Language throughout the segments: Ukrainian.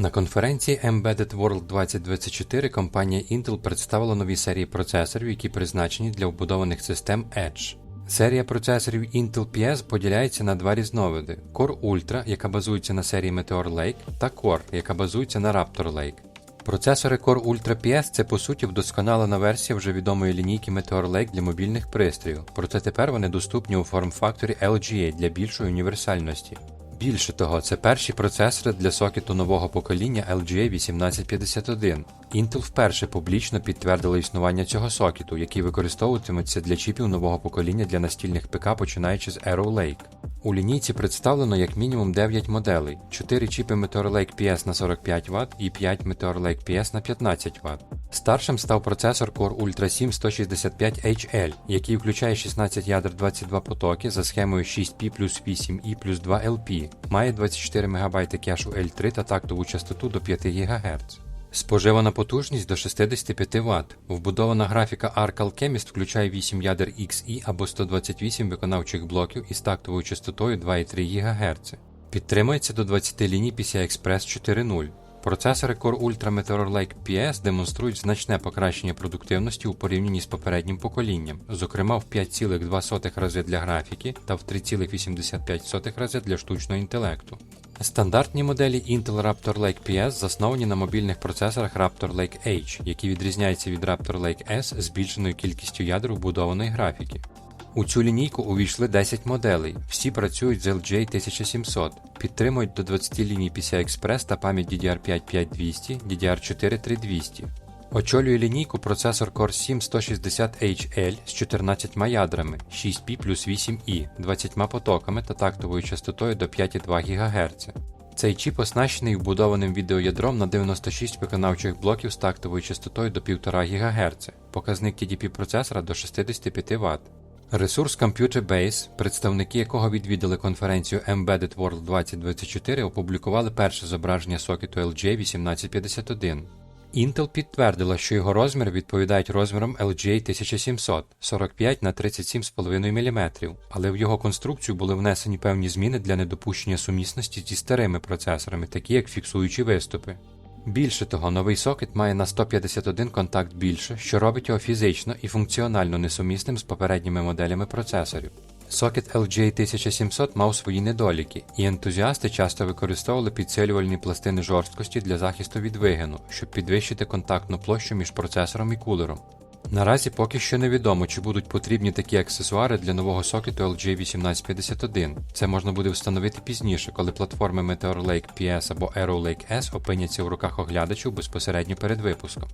На конференції Embedded World 2024 компанія Intel представила нові серії процесорів, які призначені для вбудованих систем Edge. Серія процесорів Intel PS поділяється на два різновиди: Core Ultra, яка базується на серії Meteor Lake, та Core, яка базується на Raptor Lake. Процесори Core Ultra PS це по суті вдосконалена версія вже відомої лінійки Meteor Lake для мобільних пристроїв, проте тепер вони доступні у форм-факторі LGA для більшої універсальності. Більше того, це перші процесори для сокету нового покоління LGA 1851. Intel вперше публічно підтвердила існування цього сокету, який використовуватиметься для чіпів нового покоління для настільних ПК, починаючи з Arrow Lake. У лінійці представлено як мінімум 9 моделей, 4 чіпи Meteor Lake PS на 45 Вт і 5 Meteor Lake PS на 15 Вт. Старшим став процесор Core Ultra 7 165HL, який включає 16 ядер 22 потоки за схемою 6P плюс 8E плюс 2 Має 24 МБ кешу L3 та тактову частоту до 5 ГГц. Споживана потужність до 65 Вт. Вбудована графіка Arc Alchemist включає 8 ядер XE або 128 виконавчих блоків із тактовою частотою 2,3 ГГц. Підтримується до 20 ліній PCI Express 4.0. Процесори Core Ultra Meteor Lake PS демонструють значне покращення продуктивності у порівнянні з попереднім поколінням, зокрема в 5,2 рази для графіки та в 3,85 рази для штучного інтелекту. Стандартні моделі Intel Raptor Lake PS засновані на мобільних процесорах Raptor Lake H, які відрізняються від Raptor Lake S збільшеною кількістю ядер вбудованої графіки. У цю лінійку увійшли 10 моделей, всі працюють з LGA 1700, підтримують до 20 ліній PCI Express та пам'ять DDR5 5200, DDR4 3200. Очолює лінійку процесор Core 7 160HL з 14 ядрами, 6P плюс 8E, 20 потоками та тактовою частотою до 5,2 ГГц. Цей чіп оснащений вбудованим відеоядром на 96 виконавчих блоків з тактовою частотою до 1,5 ГГц, показник TDP процесора до 65 Вт. Ресурс Computer Base, представники якого відвідали конференцію Embedded World 2024, опублікували перше зображення сокету LGA 1851. Intel підтвердила, що його розміри відповідають розмірам LGA 1700 45 на 37,5 мм, але в його конструкцію були внесені певні зміни для недопущення сумісності зі старими процесорами, такі як фіксуючі виступи. Більше того, новий сокет має на 151 контакт більше, що робить його фізично і функціонально несумісним з попередніми моделями процесорів. Сокет LJ1700 мав свої недоліки, і ентузіасти часто використовували підсилювальні пластини жорсткості для захисту від вигину, щоб підвищити контактну площу між процесором і кулером. Наразі поки що невідомо, чи будуть потрібні такі аксесуари для нового сокету LG 1851. Це можна буде встановити пізніше, коли платформи Meteor Lake PS або Arrow Lake S опиняться у руках оглядачів безпосередньо перед випуском.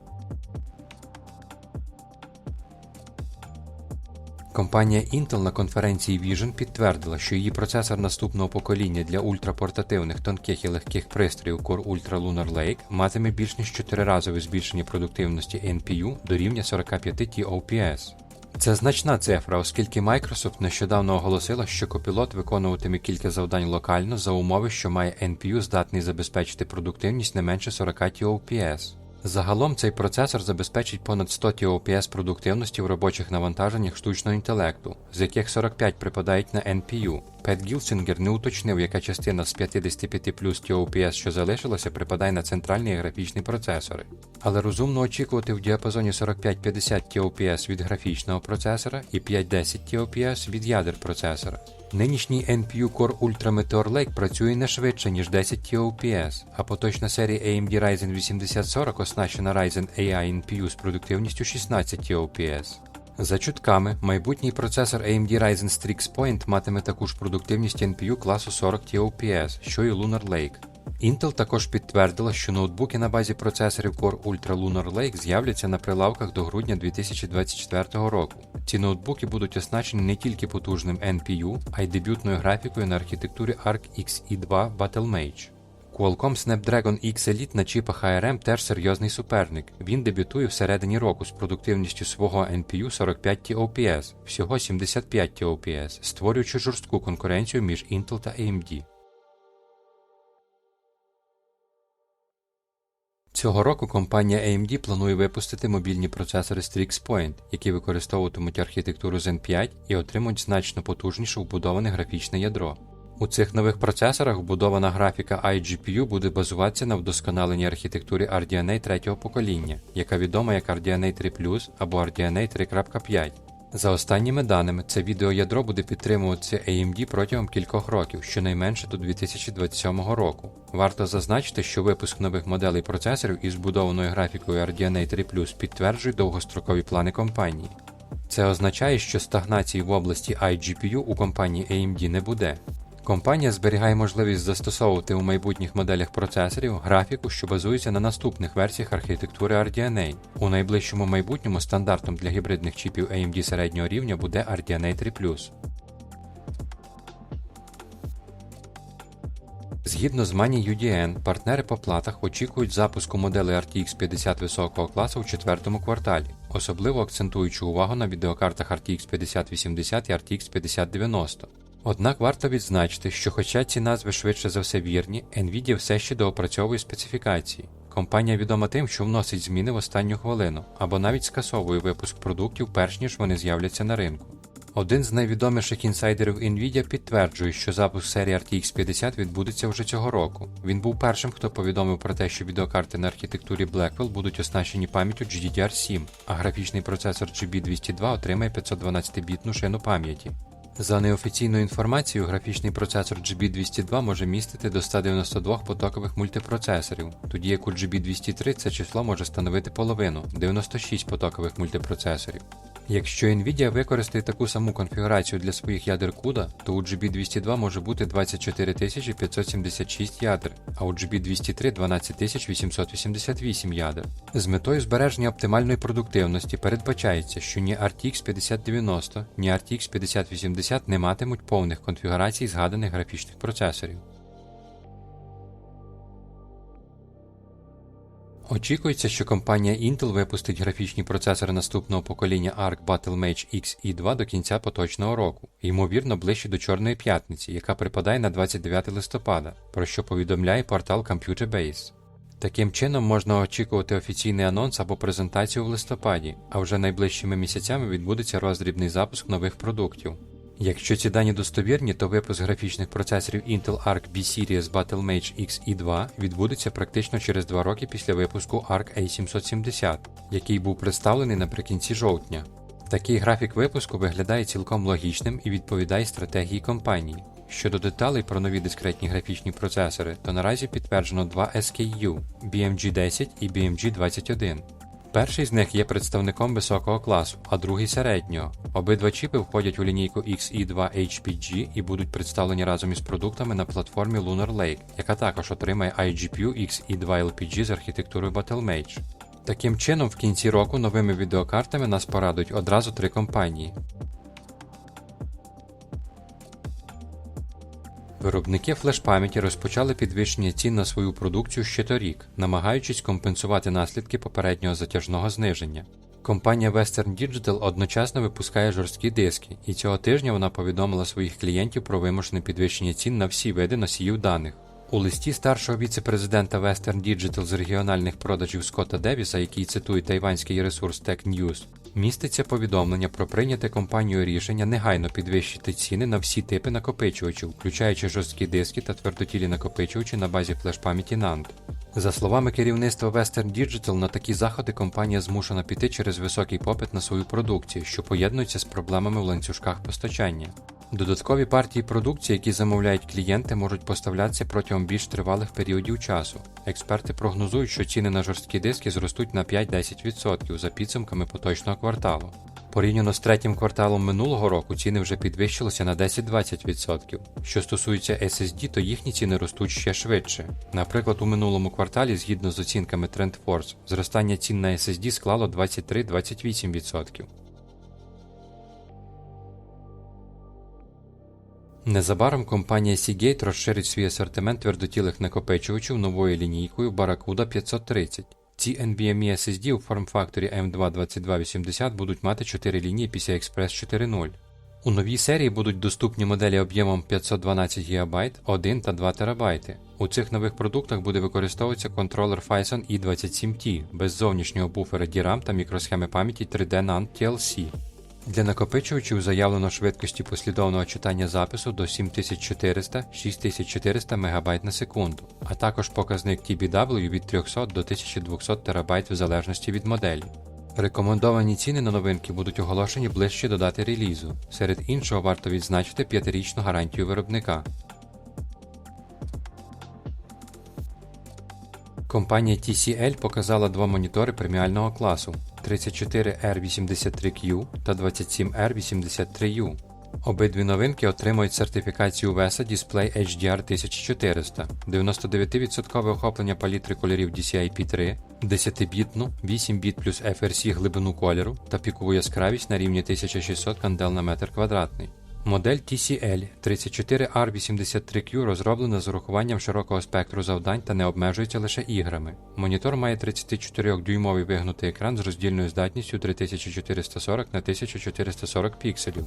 Компанія Intel на конференції Vision підтвердила, що її процесор наступного покоління для ультрапортативних тонких і легких пристроїв Core Ultra Lunar Lake матиме більш ніж 4-разове збільшення продуктивності NPU до рівня 45 TOPS. Це значна цифра, оскільки Microsoft нещодавно оголосила, що копілот виконуватиме кілька завдань локально за умови, що має NPU здатний забезпечити продуктивність не менше 40 TOPS. Загалом цей процесор забезпечить понад 100 TOPS продуктивності в робочих навантаженнях штучного інтелекту, з яких 45 припадають на NPU. Пет Гілсінгер не уточнив, яка частина з 55 плюс TOPS, що залишилася, припадає на центральні графічні процесори. Але розумно очікувати в діапазоні 45-50 TOPS від графічного процесора і 5-10 TOPS від ядер процесора. Нинішній NPU Core Ultra Meteor Lake працює не швидше, ніж 10 TOPS, а поточна серія AMD Ryzen 8040 оснащена Ryzen AI NPU з продуктивністю 16 TOPS. За чутками, майбутній процесор AMD Ryzen Strix Point матиме таку ж продуктивність NPU класу 40 TOPS, що і Lunar Lake. Intel також підтвердила, що ноутбуки на базі процесорів Core Ultra Lunar Lake з'являться на прилавках до грудня 2024 року. Ці ноутбуки будуть оснащені не тільки потужним NPU, а й дебютною графікою на архітектурі Arc XE2 Battlemage. Qualcomm Snapdragon X Elite на чіпах ARM теж серйозний суперник. Він дебютує всередині року з продуктивністю свого NPU 45 TOPS, всього 75 TOPS, створюючи жорстку конкуренцію між Intel та AMD. Цього року компанія AMD планує випустити мобільні процесори Strix Point, які використовуватимуть архітектуру Zen 5 і отримують значно потужніше вбудоване графічне ядро. У цих нових процесорах вбудована графіка iGPU буде базуватися на вдосконаленій архітектурі RDNA третього покоління, яка відома як RDNA 3 або RDNA 3.5. За останніми даними, це відеоядро буде підтримуватися AMD протягом кількох років, щонайменше до 2027 року. Варто зазначити, що випуск нових моделей процесорів із збудованою графікою RDNA 3 підтверджує довгострокові плани компанії. Це означає, що стагнації в області iGPU у компанії AMD не буде. Компанія зберігає можливість застосовувати у майбутніх моделях процесорів графіку, що базується на наступних версіях архітектури RDNA. У найближчому майбутньому стандартом для гібридних чіпів AMD середнього рівня буде RDNA 3 Згідно з Money UDN, партнери по платах очікують запуску моделей RTX 50 високого класу в четвертому кварталі, особливо акцентуючи увагу на відеокартах RTX 5080 і RTX 5090. Однак варто відзначити, що хоча ці назви швидше за все вірні, Nvidia все ще доопрацьовує специфікації. Компанія відома тим, що вносить зміни в останню хвилину або навіть скасовує випуск продуктів перш ніж вони з'являться на ринку. Один з найвідоміших інсайдерів Nvidia підтверджує, що запуск серії RTX 50 відбудеться вже цього року. Він був першим, хто повідомив про те, що відеокарти на архітектурі Blackwell будуть оснащені пам'яттю GDDR7, а графічний процесор GB202 отримає 512-бітну шину пам'яті. За неофіційною інформацією, графічний процесор GB202 може містити до 192 потокових мультипроцесорів, тоді як у GB203 це число може становити половину 96 потокових мультипроцесорів. Якщо Nvidia використає таку саму конфігурацію для своїх ядер CUDA, то у GB202 може бути 24576 ядер, а у GB203 12888 ядер. З метою збереження оптимальної продуктивності передбачається, що ні RTX 5090, ні RTX 5080 не матимуть повних конфігурацій згаданих графічних процесорів. Очікується, що компанія Intel випустить графічні процесори наступного покоління Arc Battlemage XE2 до кінця поточного року, ймовірно, ближче до Чорної п'ятниці, яка припадає на 29 листопада, про що повідомляє портал Computer Base. Таким чином можна очікувати офіційний анонс або презентацію в листопаді, а вже найближчими місяцями відбудеться роздрібний запуск нових продуктів. Якщо ці дані достовірні, то випуск графічних процесорів Intel Arc B-Series Battlemage XE2 відбудеться практично через два роки після випуску Arc A770, який був представлений наприкінці жовтня. Такий графік випуску виглядає цілком логічним і відповідає стратегії компанії. Щодо деталей про нові дискретні графічні процесори, то наразі підтверджено два SKU BMG 10 і BMG 21. Перший з них є представником високого класу, а другий середнього. Обидва чіпи входять у лінійку XE2 HPG і будуть представлені разом із продуктами на платформі Lunar Lake, яка також отримає iGPU XE2 LPG з архітектурою Battlemage. Таким чином, в кінці року новими відеокартами нас порадують одразу три компанії. Виробники флеш-пам'яті розпочали підвищення цін на свою продукцію ще торік, намагаючись компенсувати наслідки попереднього затяжного зниження. Компанія Western Digital одночасно випускає жорсткі диски, і цього тижня вона повідомила своїх клієнтів про вимушене підвищення цін на всі види носіїв даних. У листі старшого віце-президента Western Digital з регіональних продажів Скотта Девіса, який цитує тайванський ресурс Tech News, міститься повідомлення про прийняте компанією рішення негайно підвищити ціни на всі типи накопичувачів, включаючи жорсткі диски та твердотілі накопичувачі на базі флеш-пам'яті NAND. За словами керівництва Western Digital, на такі заходи компанія змушена піти через високий попит на свою продукцію, що поєднується з проблемами в ланцюжках постачання. Додаткові партії продукції, які замовляють клієнти, можуть поставлятися протягом більш тривалих періодів часу. Експерти прогнозують, що ціни на жорсткі диски зростуть на 5-10% за підсумками поточного кварталу. Порівняно з третім кварталом минулого року ціни вже підвищилися на 10-20%. Що стосується SSD, то їхні ціни ростуть ще швидше. Наприклад, у минулому кварталі, згідно з оцінками TrendForce, зростання цін на SSD склало 23-28%. Незабаром компанія Seagate розширить свій асортимент твердотілих накопичувачів новою лінійкою Barracuda 530. Ці NVMe SSD у форм-факторі M22280 будуть мати 4 лінії PCI Express 4.0. У новій серії будуть доступні моделі об'ємом 512 ГБ, 1 та 2 ТБ. У цих нових продуктах буде використовуватися контролер Phison E27T без зовнішнього буфера DRAM та мікросхеми пам'яті 3D NAND TLC. Для накопичувачів заявлено швидкості послідовного читання запису до 7400-6400 МБ на секунду, а також показник TBW від 300 до 1200 ТБ в залежності від моделі. Рекомендовані ціни на новинки будуть оголошені ближче до дати релізу. Серед іншого варто відзначити 5-річну гарантію виробника. Компанія TCL показала два монітори преміального класу 34R83Q та 27R83U. Обидві новинки отримують сертифікацію VESA Display HDR 1400, 99% охоплення палітри кольорів DCI-P3, 10-бітну, 8 біт плюс FRC глибину кольору та пікову яскравість на рівні 1600 кандел на метр квадратний. Модель TCL 34R83Q розроблена з урахуванням широкого спектру завдань та не обмежується лише іграми. Монітор має 34-дюймовий вигнутий екран з роздільною здатністю 3440 на 1440 пікселів.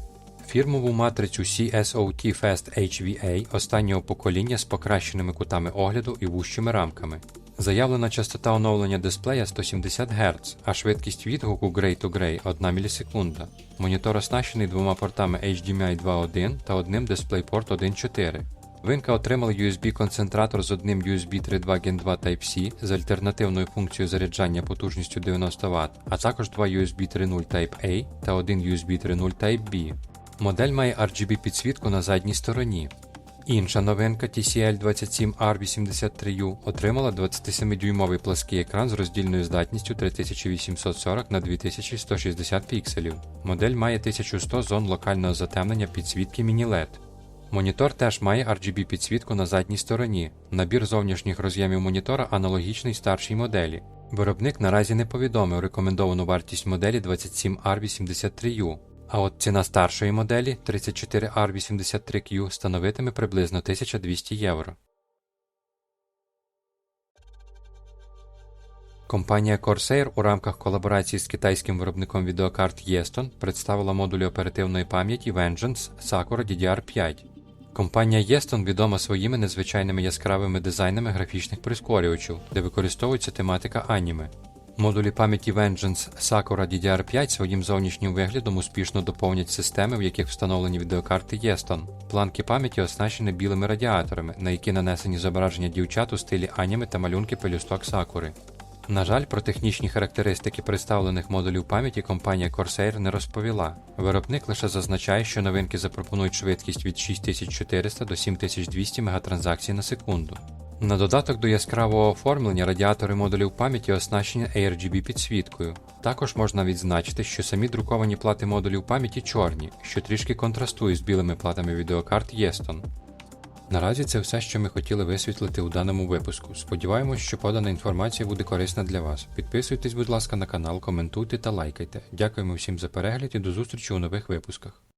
Фірмову матрицю CSOT Fast HVA останнього покоління з покращеними кутами огляду і вущими рамками. Заявлена частота оновлення дисплея 170 Гц, а швидкість відгуку Gray to Gray 1 мілісекунда. Монітор оснащений двома портами HDMI 2.1 та одним DisplayPort 1.4. Винка отримала USB-концентратор з одним USB 3.2 Gen 2 Type-C з альтернативною функцією заряджання потужністю 90 Вт, а також два USB 3.0 Type-A та один USB 3.0 Type-B. Модель має RGB підсвітку на задній стороні. Інша новинка TCL 27R83U отримала 27-дюймовий плаский екран з роздільною здатністю 3840 на 2160 пікселів. Модель має 1100 зон локального затемнення підсвітки Mini-LED. Монітор теж має RGB підсвітку на задній стороні. Набір зовнішніх роз'ємів монітора аналогічний старшій моделі. Виробник наразі не повідомив рекомендовану вартість моделі 27R83U. А от ціна старшої моделі 34R83Q становитиме приблизно 1200 євро. Компанія Corsair у рамках колаборації з китайським виробником відеокарт Yeston представила модулі оперативної пам'яті Vengeance Sakura DDR5. Компанія Yeston відома своїми незвичайними яскравими дизайнами графічних прискорювачів, де використовується тематика аніме. Модулі пам'яті Vengeance Sakura DDR5 своїм зовнішнім виглядом успішно доповнять системи, в яких встановлені відеокарти Yeston. Планки пам'яті оснащені білими радіаторами, на які нанесені зображення дівчат у стилі аніме та малюнки пелюсток Сакури. На жаль, про технічні характеристики представлених модулів пам'яті компанія Corsair не розповіла. Виробник лише зазначає, що новинки запропонують швидкість від 6400 до 7200 мегатранзакцій на секунду. На додаток до яскравого оформлення радіатори модулів пам'яті оснащені ARGB підсвіткою. Також можна відзначити, що самі друковані плати модулів пам'яті чорні, що трішки контрастує з білими платами відеокарт Yeston. Наразі це все, що ми хотіли висвітлити у даному випуску. Сподіваємось, що подана інформація буде корисна для вас. Підписуйтесь, будь ласка, на канал, коментуйте та лайкайте. Дякуємо всім за перегляд і до зустрічі у нових випусках.